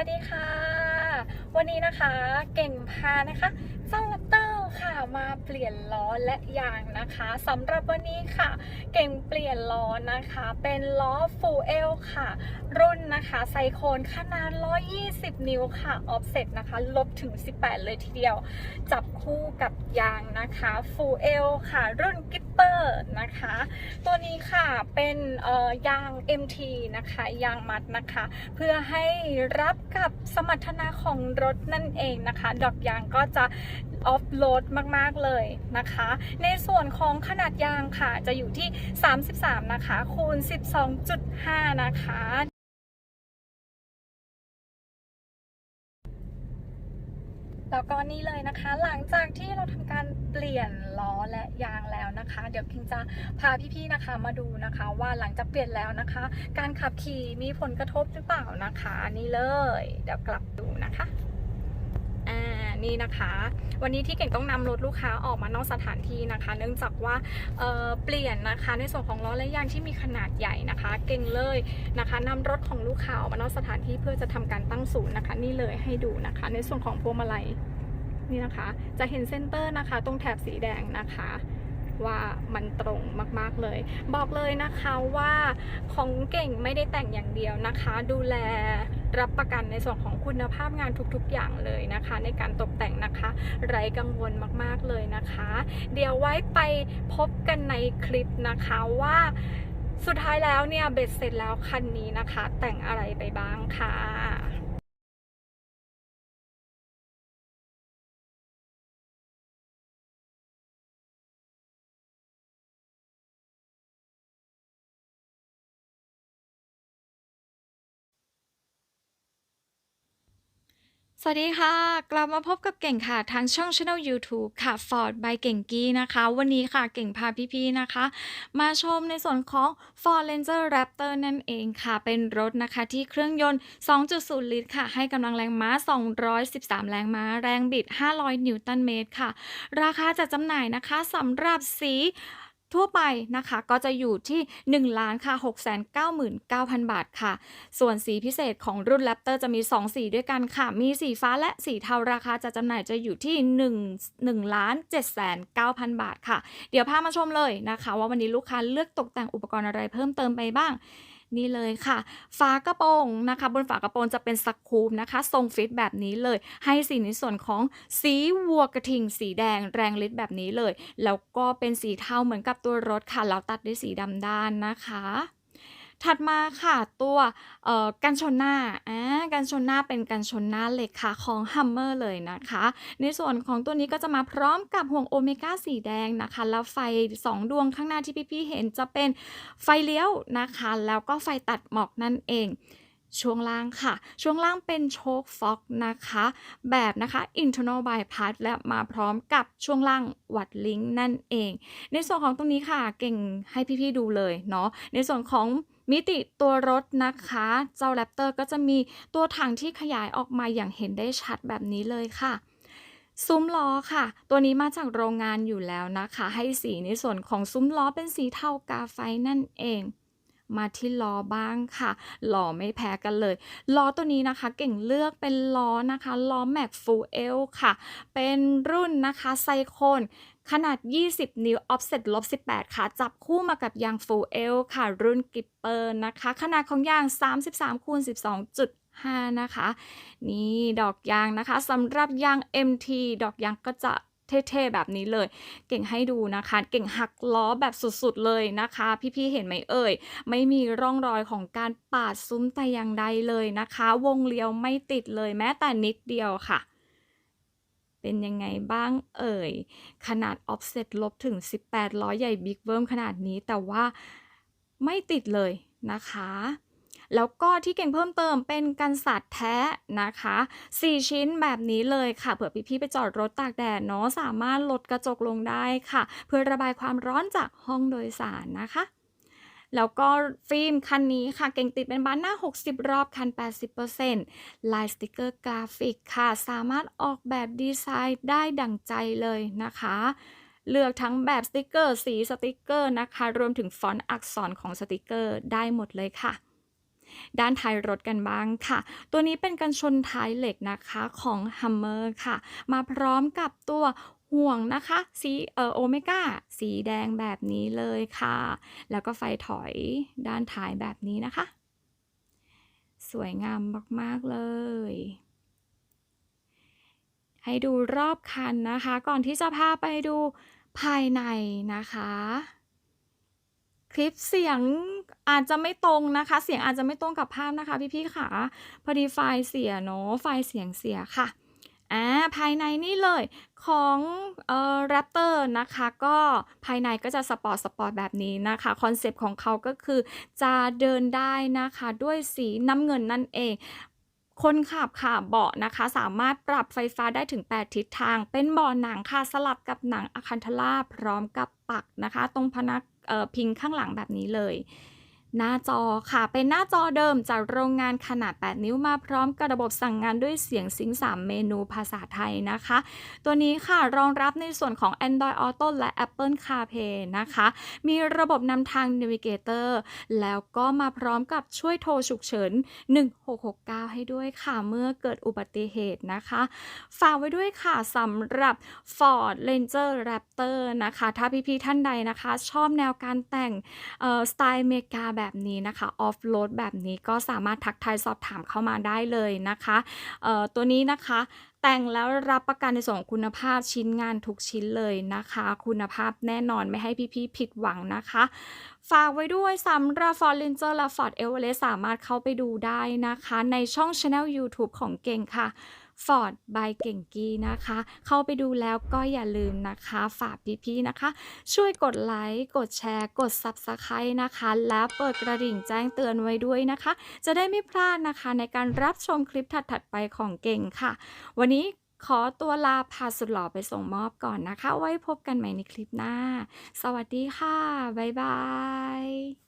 วัสดีค่ะ วันนี้นะคะเก่งพานะคะเจ้าลัปเตอร์ค่ะมาเปลี่ยนล้อและยางนะคะสำหรับวันนี้ค่ะ เก่งเปลี่ยนล้อนะคะ เป็นล้อฟูเอลค่ะ รุ่นนะคะไซโคนขนาด 120 นิ้วค่ะออฟเซ็ตนะคะลบถึง 18 เลยทีเดียว จับคู่กับยางนะคะฟูเอลค่ะ รุ่นกิป เปอร์นะคะ ตัวนี้ค่ะเป็นยาง MT นะคะยางมัดนะคะ เพื่อให้รับกับสมรรถนะของรถนั่นเองนะคะ ดอกยางก็จะออฟโหลดมาก ๆ เลยนะคะ ในส่วนของขนาดยางค่ะจะอยู่ที่ 33 นะคะคูณ 12.5 นะคะแล้วก็นี่เลยนะคะ หลังจากที่เราทำการเปลี่ยนล้อและยางแล้ว นะคะ เดี๋ยวคิงจะพาพี่ๆนะคะมาดูนะคะ ว่าหลังจากเปลี่ยนแล้วนะคะ การขับขี่มีผลกระทบหรือเปล่านะคะนี่เลย เดี๋ยวกลับดูนะคะอ่านี่นะคะ วันนี้ที่เก่งต้องนำรถลูกค้าออกมานอกสถานที่นะคะ เนื่องจากว่าเเปลี่ยนนะคะ ในส่วนของล้อและยางที่มีขนาดใหญ่นะคะ เก่งเลยนะคะนำรถของลูกค้าออกมานอกสถานที่เพื่อจะทำการตั้งศูนย์นะคะ นี่เลยให้ดูนะคะ ในส่วนของพวงมาลัยนี่นะคะ จะเห็นเส้นเตอร์นะคะ ตรงแถบสีแดงนะคะ ว่ามันตรงมากๆเลย บอกเลยนะคะว่าของเก่งไม่ได้แต่งอย่างเดียวนะคะ ดูแลรับประกันในส่วนของคุณภาพงานทุกๆ อย่างเลยนะคะ ในการตกแต่งนะคะ ไร้กังวลมากๆเลยนะคะ เดี๋ยวไว้ไปพบกันในคลิปนะคะว่าสุดท้ายแล้วเนี่ยเบ็ดเสร็จแล้วคันนี้นะคะ แต่งอะไรไปบ้างค่ะ วัสดีค่ะ กลับมาพบกับเก่งค่ะ ทางช่อง Channel YouTube ค่ะ Ford by เก่งกี้นะคะ วันนี้ค่ะเก่งพาพี่ๆนะคะ มาชมในส่วนของ Ford Ranger Raptor นั่นเองค่ะ เป็นรถนะคะที่เครื่องยนต์ 2.0 ลิตรค่ะ ให้กำลังแรงม้า 213 แรงม้า แรงบิด 500 นิวตันเมตรค่ะ ราคาจัดจำหน่ายนะคะสำหรับสี ทั่วไปนะคะก็จะอยู่ที่ 1 ล้านค่ะ 699,000 บาทค่ะ ส่วนสีพิเศษของรุ่น Raptor จะมี 2 สีด้วยกันค่ะ มีสีฟ้าและสีเทาราคาจะจำหน่ายจะอยู่ที่ 1 1ล้าน7,900 บาทค่ะ เดี๋ยวพามาชมเลยนะคะ ว่าวันนี้ลูกค้าเลือกตกแต่งอุปกรณ์อะไรเพิ่มเติมไปบ้าง นี่เลยค่ะ ฝากระโปรงนะคะ บนฝากระโปรงจะเป็นสกรูปนะคะ ทรงฟิตแบบนี้เลย ให้สีในส่วนของสีวัวกระทิง สีแดงแรงฤทธิ์แบบนี้เลย แล้วก็เป็นสีเทาเหมือนกับตัวรถค่ะ แล้วตัดด้วยสีดำด้านนะคะ ถัดมาค่ะตัวกันชนหน้าอ่ากันชนหน้าเป็นกันชนหน้าเหล็กค่ะของ Hummer เลยนะคะ ในส่วนของตัวนี้ก็จะมาพร้อมกับห่วงโอเมก้าสีแดงนะคะ แล้วไฟ 2 ดวงข้างหน้าที่พี่ๆเห็นจะเป็นไฟเลี้ยวนะคะ แล้วก็ไฟตัดหมอกนั่นเอง ช่วงล่างค่ะ ช่วงล่างเป็นโชคฟ็อกนะคะ แบบนะคะ internal bypass และมาพร้อมกับช่วงล่างวัดลิงก์นั่นเอง ในส่วนของตรงนี้ค่ะ เก่งให้พี่ๆดูเลยเนาะ ในส่วนของมิติตัวรถนะคะ เจ้า Raptor ก็จะมีตัวถังที่ขยายออกมาอย่างเห็นได้ชัดแบบนี้เลยค่ะซุ้มล้อค่ะ ตัวนี้มาจากโรงงานอยู่แล้วนะคะ ให้สีในส่วนของซุ้มล้อเป็นสีเทากาไฟนั่นเอง มาที่ล้อบ้างค่ะล้อไม่แพ้กันเลยล้อตัวนี้นะคะ เก่งเลือกเป็นล้อนะคะล้อแม็กฟูเอลค่ะ เป็นรุ่นนะคะไซโคนขนาด 20 นิ้ว offset ลบ 18 ค่ะ จับคู่มากับยาง full L ค่ะ รุ่นกิปเปอร์นะคะ ขนาดของยาง 33คูณ12.5 นะคะ นี่ดอกยางนะคะสำหรับยาง MT ดอกยางก็จะ เท่ๆแบบนี้เลย เก่งให้ดูนะคะ เก่งหักล้อแบบสุดๆเลยนะคะ พี่ๆเห็นไหมเอ่ย ไม่มีร่องรอยของการปาดซุ้มแต่อย่างใดเลยนะคะ วงเลี้ยวไม่ติดเลยแม้แต่นิดเดียวค่ะเป็นยังไงบ้างเอ่ย ขนาด offset ลบถึง 18 ล้อใหญ่บิ๊กเบิ้มขนาดนี้แต่ว่าไม่ติดเลยนะคะ แล้วก็ที่เก่งเพิ่มเติมเป็นกันสาดแท้นะคะ 4 ชิ้นแบบนี้เลยค่ะ เผื่อพี่ๆไปจอดรถตากแดดเนาะสามารถลดกระจกลงได้ค่ะ เพื่อระบายความร้อนจากห้องโดยสารนะคะแล้วก็ฟิล์มคันนี้ค่ะ เก่งติดเป็นบานหน้า 60 รอบคัน 80%ลายสติกเกอร์กราฟิกค่ะ สามารถออกแบบดีไซน์ได้ดั่งใจเลยนะคะ เลือกทั้งแบบสติกเกอร์ สีสติกเกอร์นะคะ รวมถึงฟอนต์อักษรของสติกเกอร์ได้หมดเลยค่ะ ด้านท้ายรถกันบ้างค่ะ ตัวนี้เป็นกันชนท้ายเหล็กนะคะของ Hummer ค่ะ มาพร้อมกับตัวห่วงนะคะสีเออโอเมก้าสีแดงแบบนี้เลยค่ะ แล้วก็ไฟถอยด้านท้ายแบบนี้นะคะ สวยงามมาก ๆ เลย ให้ดูรอบคันนะคะ ก่อนที่จะพาไปดูภายในนะคะ คลิปเสียง อาจจะไม่ตรงนะคะ เสียงอาจจะไม่ตรงกับภาพนะคะพี่ๆค่ะพอดีไฟล์เสียเนาะไฟล์เสียงเสียค่ะอ่าภายในนี่เลยของเอ่อ Raptor นะคะก็ภายในก็จะสปอร์ตๆแบบนี้นะคะคอนเซปต์ของเขาก็คือจะเดินได้นะคะด้วยสีน้ำเงินนั่นเองคนขับค่ะเบาะนะคะ สามารถปรับไฟฟ้าได้ถึง 8 ทิศทาง เป็นเบาะหนังค่ะสลับกับหนัง Alcantara พร้อมกับปักนะคะ ตรงพนักพิงข้างหลังแบบนี้เลย หน้าจอค่ะ เป็นหน้าจอเดิมจากโรงงานขนาด 8 นิ้วมาพร้อมกับระบบสั่งงานด้วยเสียงซิงค์3เมนูภาษาไทยนะคะ ตัวนี้ค่ะรองรับในส่วนของ Android Auto และ Apple CarPlay นะคะ มีระบบนำทาง Navigator แล้วก็มาพร้อมกับช่วยโทรฉุกเฉิน 1669 ให้ด้วยค่ะ เมื่อเกิดอุบัติเหตุนะคะ ฝากไว้ด้วยค่ะสำหรับ Ford Ranger Raptor นะคะ ถ้าพี่ๆท่านใดนะคะ ชอบแนวการแต่งสไตล์เมกาแบบแบบนี้นะคะ Off-road แบบนี้ก็สามารถทักทายสอบถามเข้ามาได้เลยนะคะเอ่อตัวนี้นะคะแต่งแล้วรับประกันในส่วนของคุณภาพชิ้นงานทุกชิ้นเลยนะคะ คุณภาพแน่นอนไม่ให้พี่ๆผิดหวังนะคะ ฝากไว้ด้วยสำหรับ Ford Ranger และ Ford Everest สามารถเข้าไปดูได้นะคะ ในช่อง Channel ยูทูบของเก่งค่ะ Ford by เก่งกี้นะคะ เข้าไปดูแล้วก็อย่าลืมนะคะ ฝากพี่ๆนะคะ ช่วยกดไลค์กดแชร์ กด Subscribe นะคะ และเปิดกระดิ่งแจ้งเตือนไว้ด้วยนะคะ จะได้ไม่พลาดนะคะในการรับชมคลิปถัดๆไปของเก่งค่ะ วันนี้ขอตัวลาพาสุดหล่อไปส่งมอบก่อนนะคะ ไว้พบกันใหม่ในคลิปหน้า สวัสดีค่ะ บ๊ายบาย